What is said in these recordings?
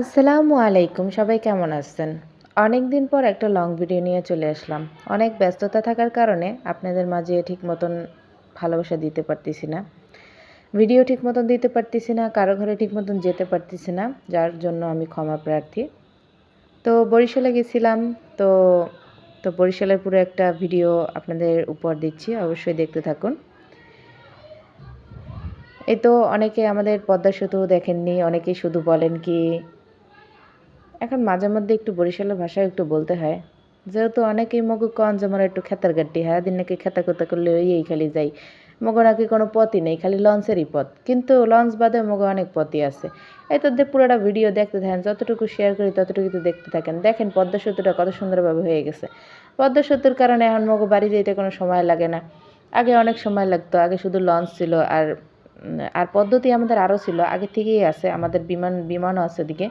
আসসালামু আলাইকুম, সবাই কেমন আছেন? অনেক দিন পর একটা লং ভিডিও নিয়ে চলে আসলাম। অনেক ব্যস্ততা থাকার কারণে আপনাদের মাঝে ঠিক মতন ভালোবাসা দিতে পারতেছি না। ভিডিও ঠিক মতন দিতে পারতেছি না, কারও ঘরে ঠিক মতন যেতে পারতেছি না, যার জন্য আমি ক্ষমা প্রার্থী। তো বরিশালে গেছিলাম, তো তো বরিশালের পুরো একটা ভিডিও আপনাদের উপর দিচ্ছি, অবশ্যই দেখতে থাকুন। এই তো অনেকে আমাদের পদ্মা সেতু দেখেননি, অনেকেই শুধু বলেন কি এখন মাঝে মধ্যে একটু বরিশালের ভাষায় একটু বলতে হয়। যেহেতু অনেকেই মগু কন যেমন একটু খেতার গাড্ডি হ্যাঁ দিন নাকি খেতা কোতা করলে ওই খালি যাই। মগো নাকি কোনো পথই নেই, খালি লঞ্চেরই পথ। কিন্তু লঞ্চ বাদে মগো অনেক পথই আছে। এই তো পুরোটা ভিডিও দেখতে থাকেন, যতটুকু শেয়ার করি ততটুকু তো দেখতে থাকেন। দেখেন পদ্মা সেতুটা কত সুন্দরভাবে হয়ে গেছে। পদ্মা সেতুর কারণে এখন মগো বাড়ি যেতে কোনো সময় লাগে না। আগে অনেক সময় লাগতো, আগে শুধু লঞ্চ ছিল আর আর পদ্ধতি আমাদের আরও ছিল। আগে থেকেই আছে, আমাদের বিমান, বিমানও আছে দিকে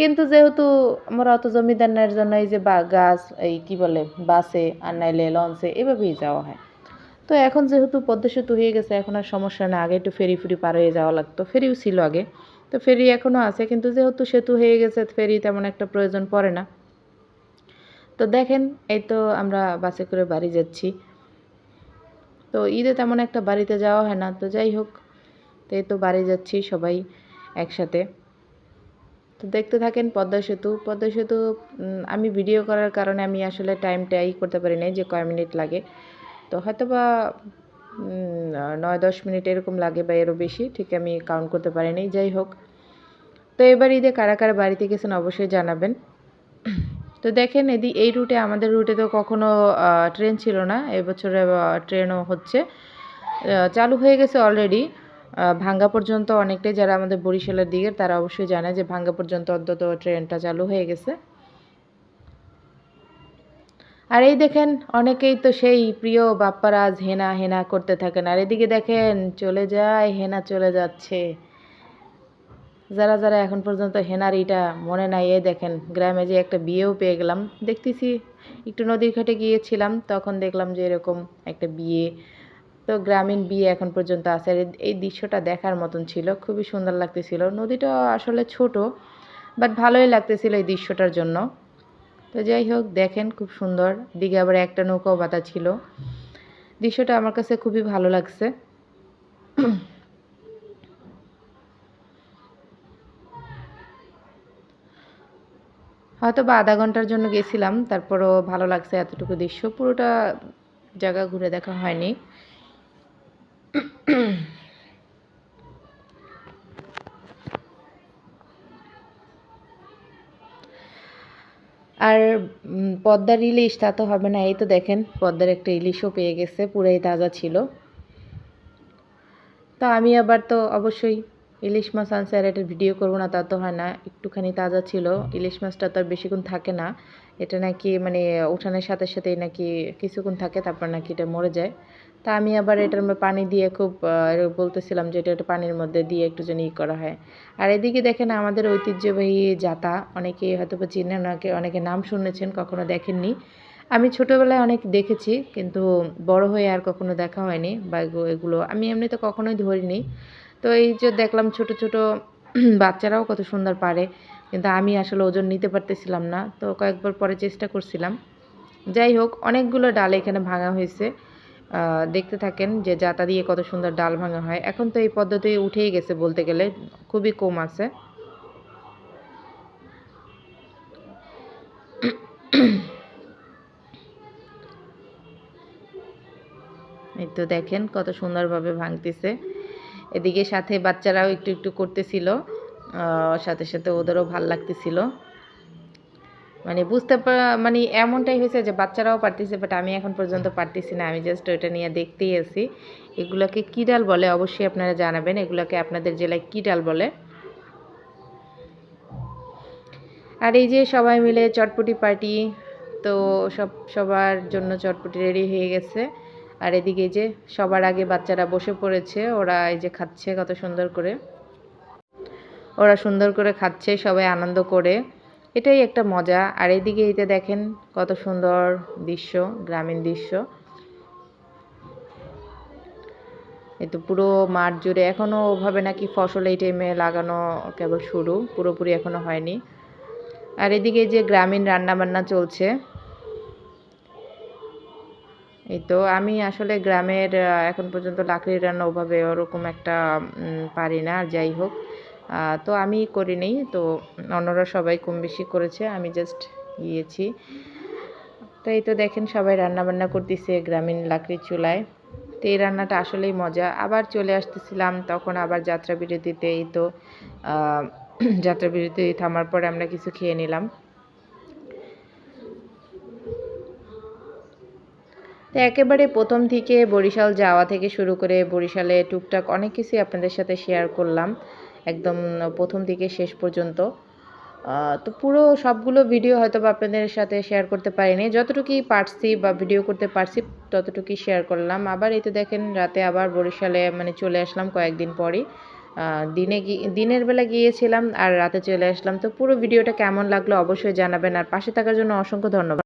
কিন্তু যেহেতু আমরা অত জমিদার জন্য এই যে বা, গাছ, এই কি বলে, বাসে আর নাইলে লঞ্চে এভাবেই যাওয়া হয়। তো এখন যেহেতু পদ্মা সেতু হয়ে গেছে, এখন আর সমস্যা না আগে একটু ফেরি ফুরি পার হয়ে যাওয়া লাগতো। ফেরিও ছিল আগে। তো ফেরি এখনও আছে, কিন্তু যেহেতু সেতু হয়ে গেছে, ফেরি তেমন একটা প্রয়োজন পড়ে না। তো দেখেন, এই তো আমরা বাসে করে বাড়ি যাচ্ছি। তো ঈদে তেমন একটা বাড়িতে যাওয়া হয় না। তো যাই হোক, তো এই তো বাড়ি যাচ্ছি সবাই একসাথে। তো দেখতে থাকেন পদ্মা সেতু। পদ্মা সেতু আমি ভিডিও করার কারণে আমি আসলে টাইমটা ই করতে পারি নাই যে কয় মিনিট লাগে। তো হয়তো বা নয় দশ মিনিট এরকম লাগে বা এরও বেশি, ঠিক আমি কাউন্ট করতে পারি নাই, যাই হোক। তো এবার ঈদে কারা কারা বাড়িতে গেছেন অবশ্যই জানাবেন। তো দেখেন এদি, এই রুটে আমাদের রুটে তো কখনো ট্রেন ছিল না, এবছরে ট্রেনও হচ্ছে। চালু হয়ে গেছে অলরেডি ভাঙ্গা পর্যন্ত অনেকটাই যারা আমাদের বরিশালের দিকের তারা অবশ্যই জানে যে ভাঙ্গা পর্যন্ত অন্তত ট্রেনটা চালু হয়ে গেছে। আর এই দেখেন, অনেকেই তো সেই প্রিয় বাপ্পারাজ হেনা হেনা করতে থাকেন। আর এদিকে দেখেন, চলে যায়, হেনা চলে যাচ্ছে। যারা যারা এখন পর্যন্ত হেনার ইটা মনে নাই এ দেখেন, গ্রামে যে একটা বিয়েও পেয়ে গেলাম। দেখতেছি, একটু নদীর ঘাটে গিয়েছিলাম, তখন দেখলাম যে এরকম একটা বিয়ে তো গ্রামীণ বিয়ে এখন পর্যন্ত আছে আর এই দৃশ্যটা দেখার মতন ছিল। খুবই সুন্দর লাগতেছিল। নদীটা আসলে ছোট বাট ভালোই লাগতেছিল এই দৃশ্যটার জন্য। তো যাই হোক, দেখেন খুব সুন্দর। দিকে আবার একটা নৌকাও বাতা ছিল। দৃশ্যটা আমার কাছে খুবই ভালো লাগছে। হয়তো বা আধা ঘণ্টার জন্য গেছিলাম, তারপরও ভালো লাগছে এতটুকু দৃশ্য। পুরোটা জায়গা ঘুরে দেখা হয়নি। আর পদ্মার ইলিশ তা তো হবে না, এই তো দেখেন, পদ্মার একটা ইলিশও পেয়ে গেছে, পুরাই তাজা ছিল। তো আমি আবার তো অবশ্যই ইলিশ মাছ আনছে আর এটা ভিডিও করব না, তা তো হয় না, একটুখানি তাজা ছিল, ইলিশ মাছটা তো আর বেশিক্ষণ থাকে না, এটা নাকি মানে উঠানের সাথে সাথেই নাকি কিছুক্ষণ থাকে, তারপর নাকি এটা মরে যায়। তা আমি আবার এটার পানি দিয়ে খুব বলতেছিলাম যে এটা পানির মধ্যে দিয়ে একটু যেন ই করা হয়। আর এদিকে দেখেন আমাদের ঐতিহ্যবাহী জাতা, অনেকে হয়তো বা চিনেন ওনাকে অনেকে নাম শুনেছেন, কখনো দেখেননি। আমি ছোটোবেলায় অনেক দেখেছি, কিন্তু বড় হয়ে আর কখনো দেখা হয়নি বা এগুলো আমি এমনিতে কখনোই ধরিনি। তো এই যে দেখলাম ছোট ছোট বাচ্চারাও কত সুন্দর পারে, কিন্তু আমি আসলে ওজন নিতে পারতেছিলাম না। তো কয়েকবার পরে চেষ্টা করছিলাম। যাই হোক, অনেকগুলো ডাল এখানে ভাঙা হয়েছে। দেখতে থাকেন যে জাতা দিয়ে কত সুন্দর ডাল ভাঙা হয়। এখন তো এই পদ্ধতি উঠেই গেছে বলতে গেলে, খুবই কম আছে। এই তো দেখেন কত সুন্দরভাবে ভাঙতেছে। এদিকে সাথে বাচ্চারাও একটু একটু করতেছিল সাথে সাথে ওদেরও ভালো লাগতেছিল। মানে বুঝতে মানে এমনটাই হয়েছে যে বাচ্চারাও পারতেছে বাট আমি এখন পর্যন্ত পারতেছি না। আমি জাস্ট ওইটা নিয়ে দেখতেই আছি। এগুলোকে কী ডাল বলে অবশ্যই আপনারা জানাবেন। এগুলোকে আপনাদের জেলায় কী ডাল বলে? আর এই যে সবাই মিলে চটপটি পার্টি, তো সব, সবার জন্য চটপটি রেডি হয়ে গেছে। আর এদিকে যে সবার আগে বাচ্চারা বসে পড়েছে, ওরা এই যে খাচ্ছে কত সুন্দর করে। ওরা সুন্দর করে খাচ্ছে, সবাই আনন্দ করে। এটাই একটা মজা। আর এদিকে এতে দেখেন কত সুন্দর দৃশ্য, গ্রামীণ দৃশ্য। এই তো পুরো মাঠ জুড়ে এখনও ওভাবে নাকি ফসল এই টাইমে লাগানো কেবল শুরু, পুরোপুরি এখনও হয়নি। আর এদিকে যে গ্রামীণ রান্নাবান্না চলছে, এই তো আমি আসলে গ্রামের এখন পর্যন্ত লাকড়ির রান্না ওভাবে ওরকম একটা পারি না। আর যাই হোক তো আমি করিনি তো অন্যরা সবাই কম বেশি করেছে, আমি জাস্ট গিয়েছি। তো এই তো দেখেন সবাই রান্না বান্না করতেছে গ্রামীণ লাকড়ির চুলায়। তো এই রান্নাটা আসলেই মজা। আবার চলে আসতেছিলাম, তখন আবার যাত্রা বিরতিতে এই তো যাত্রা বিরতি থামার পরে আমরা কিছু খেয়ে নিলাম। তো একেবারে প্রথম থেকে বরিশাল যাওয়া থেকে শুরু করে বরিশালে টুকটাক অনেক কিছুই আপনাদের সাথে শেয়ার করলাম। একদম প্রথম থেকে শেষ পর্যন্ত। তো পুরো সবগুলো ভিডিও হয়তো বা আপনাদের সাথে শেয়ার করতে পারিনি। যতটুকুই পারছি বা ভিডিও করতে পারছি, ততটুকুই শেয়ার করলাম। আবার এই তো দেখেন, রাতে আবার বরিশালে মানে চলে আসলাম কয়েকদিন পরই। দিনে গি- দিনের বেলা গিয়েছিলাম আর রাতে চলে আসলাম। তো পুরো ভিডিওটা কেমন লাগল অবশ্যই জানাবেন। আর পাশে থাকার জন্য অসংখ্য ধন্যবাদ।